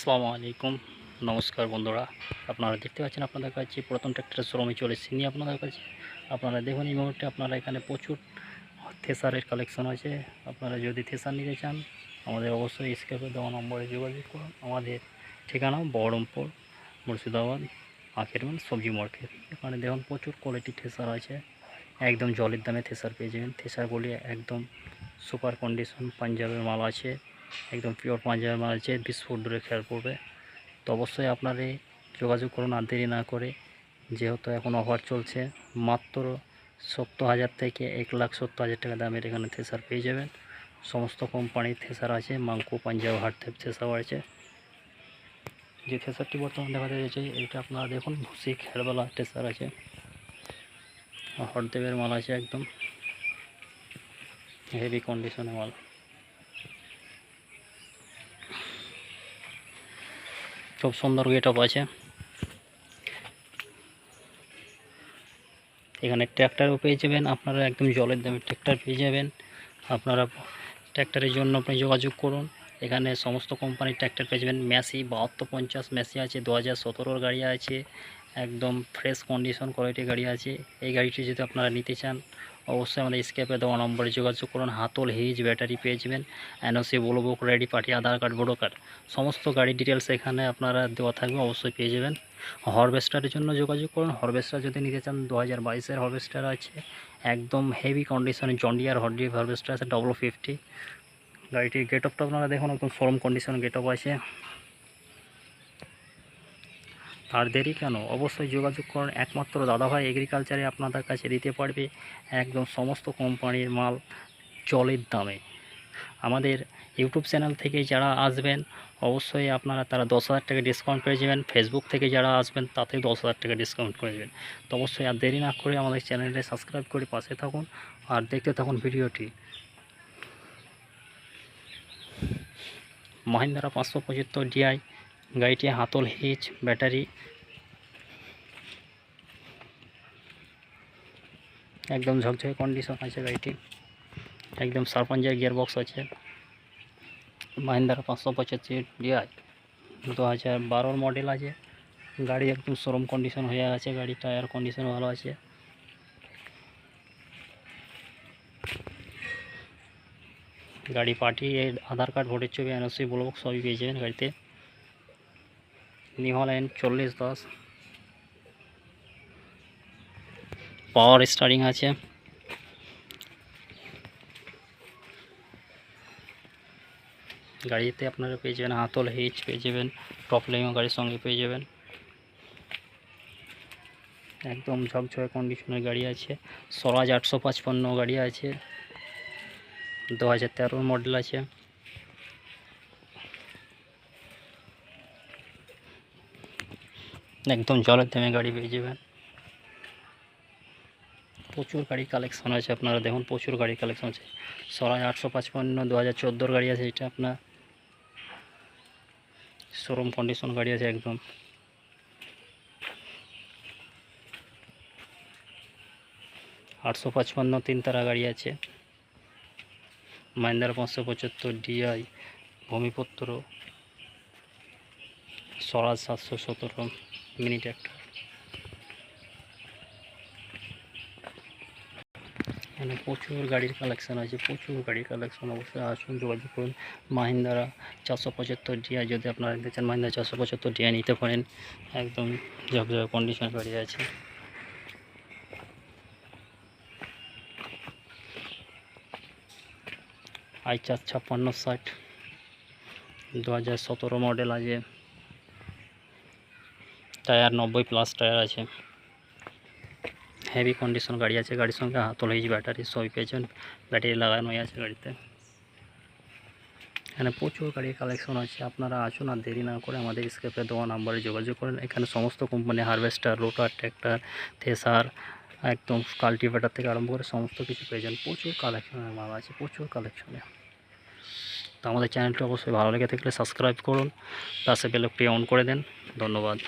আসসালামু আলাইকুম। নমস্কার বন্ধুরা। আপনারা দেখতে পাচ্ছেন আপনাদের কাছে পুরাতন ট্র্যাক্টরের শোরুমে চলে নিয়ে আপনাদের কাছে। আপনারা দেখুন এই মুহূর্তে আপনারা এখানে প্রচুর থেসারের কালেকশন আছে। আপনারা যদি থেসার নিতে চান, আমাদের অবশ্যই স্কেপে দেওয়া নম্বরে যোগাযোগ করুন। আমাদের ঠিকানা বহরমপুর, মুর্শিদাবাদ আখেরমান সবজি মার্কেট। এখানে দেখুন প্রচুর কোয়ালিটি থেসার আছে। একদম জলের দামে থেসার পেয়ে যাবেন। থেসারগুলি একদম সুপার কন্ডিশন পাঞ্জাবের মাল আছে। একদম পিওর পাঞ্জাবের মাল আছে বিশ ফুট দূরে খেয়াল পড়বে তো অবশ্যই আপনারা যোগাযোগ করুন আর দেরি না করে। যেহেতু এখন অফার চলছে, মাত্র সত্তর হাজার থেকে এক লাখ সত্তর হাজার টাকা দামের এখানে থেসার পেয়ে যাবেন। সমস্ত কোম্পানির থেসার আছে মাঙ্কু পাঞ্জাব হার্টথেপ থেসার আছে। যে থেসারটি বর্তমানে দেখা যাচ্ছে এটা আপনারা দেখুন ভুসি খেলবেলা থেসার আছে। হরদেবের মাল আছে একদম। হেভি কন্ডিশনে মাল। খুব সুন্দর গেট আপ আছে। এখানে ট্র্যাক্টারও পেয়ে যাবেন, আপনারা একদম জলের দামে ট্র্যাক্টার পেয়ে যাবেন। আপনারা ট্র্যাক্টারের জন্য আপনি যোগাযোগ করুন। এখানে সমস্ত কোম্পানির ট্র্যাক্টর পেয়ে যাবেন। ম্যাসি বাহাত্তর পঞ্চাশ ম্যাসি আছে দু হাজার গাড়ি আছে। একদম ফ্রেশ কন্ডিশন কোয়ালিটি গাড়ি আছে। এই গাড়িটি যদি আপনারা নিতে চান, অবশ্যই আমাদের স্কেপে দেওয়া নম্বরে যোগাযোগ করুন। হাতল হিজ ব্যাটারি পেয়ে যাবেন। NOC book ready party Aadhaar card voter card সমস্ত গাড়ি ডিটেলস এখানে আপনারা দেওয়া থাকবে, অবশ্যই পেয়ে যাবেন। হরভেস্টারের জন্য যোগাযোগ করুন। হরভেস্টার যদি নিতে চান দু হাজার বাইশের হরভেস্টার আছে। একদম হেভি কন্ডিশনে জন্ডিয়ার হরডি হারভেস্টার আছে ডবল ফিফটি গাড়িটির গেট আপটা আপনারা দেখুন, একদম শোরুম কন্ডিশন গেট আপ আছে। আর দেরি কেন? অবশ্যই যোগাযোগ করুন। একমাত্র দাদাভাই এগ্রিকালচারে আপনাদের কাছে দিতে পারবে একদম সমস্ত কোম্পানির মাল জলের দামে। আমাদের ইউটিউব চ্যানেল থেকে যারা আসবেন, অবশ্যই আপনারা তারা দশ হাজার টাকা ডিসকাউন্ট পেয়ে যাবেন। ফেসবুক থেকে যারা আসবেন, তাতে দশ হাজার টাকা ডিসকাউন্ট করে যাবেন তো অবশ্যই আর দেরি না করে আমাদের চ্যানেলটা সাবস্ক্রাইব করে পাশে থাকুন আর দেখতে থাকুন ভিডিওটি। মহিন্দ্রা পাঁচশো পঁচাত্তর ডিআই গাড়িটি হাতল হিচ ব্যাটারি। একদম ঝকঝকে কন্ডিশন আছে গাড়িটি। একদম সারপাঞ্জার গিয়ার বক্স আছে। মাহিন্দ্রা পাঁচশো পঁচাত্তর ডিআই দু হাজার বারোর মডেল আছে। গাড়ি একদম শোরুম কন্ডিশন হয়ে আছে গাড়ি টায়ার কন্ডিশন ভালো আছে। গাড়ি পার্টি আধার কার্ড ভোটের ছবি এনওসি ব্লক সবই পেয়ে যাবেন গাড়িতে। নিউ লাইন চল্লিশ দশ। পাওয়ার স্টারিং আছে। গাড়িতে আপনারা পেয়ে যাবেন হাতল হিচ পেয়ে যাবেন লাইনও গাড়ির সঙ্গে পেয়ে যাবেন। একদম ঝকঝকে কন্ডিশনের গাড়ি আছে। স্বরাজ আটশো পাঁচপান্ন গাড়ি আছে। দু হাজার তেরোর মডেল আছে। একদম জলের দামে গাড়ি পেয়ে যাবেন। প্রচুর গাড়ি কালেকশন আছে আপনারা দেখুন, প্রচুর গাড়ি কালেকশন আছে। সরাই আটশো পাঁচপান্ন দু হাজার চোদ্দোর গাড়ি আছে এটা আপনার। শোরুম কন্ডিশন গাড়ি আছে একদম। আটশো পাঁচপান্ন তিন তারা গাড়ি আছে। মাহিন্দ্রা পাঁচশো পঁচাত্তর ডিআই ভূমিপত্র স্বরাজ সাতশো সতেরো মিনি ট্র্যাক্টর এখানে প্রচুর গাড়ির কালেকশন আছে, প্রচুর গাড়ির কালেকশন অবশ্যই আসুন, যোগাযোগ করুন। মাহিন্দ্রা চারশো পঁচাত্তর ডিআই যদি আপনারা নিতে চান, মাহিন্দ্রা চারশো পঁচাত্তর ডিআই নিতে পারেন। একদম ঝকঝকে কন্ডিশন গাড়ি আছে। আই চার ছাপ্পান্ন ষাট। দু হাজার সতেরো মডেল আছে। টায়ার, নব্বই প্লাস টায়ার আছে। হেভি কন্ডিশন গাড়ি আছে, গাড়ির সঙ্গে হাতল হয়েছে ব্যাটারি সবই পেয়েছেন। ব্যাটারি লাগানোই আছে গাড়িতে। এখানে প্রচুর গাড়ির কালেকশন আছে। আপনারা আসুন আর দেরি না করে আমাদের স্কেপে দেওয়া নাম্বারে যোগাযোগ করেন। এখানে সমস্ত company harvester rotor tractor thresher একদম কাল্টিভেটার থেকে আরম্ভ করে সমস্ত কিছু পেয়ে যান প্রচুর কালেকশনের মাল আছে, প্রচুর কালেকশনে তো আমাদের চ্যানেলটি অবশ্যই ভালো লেগে থাকলে সাবস্ক্রাইব করুন। পাশে বেলকটি অন করে দেন। ধন্যবাদ।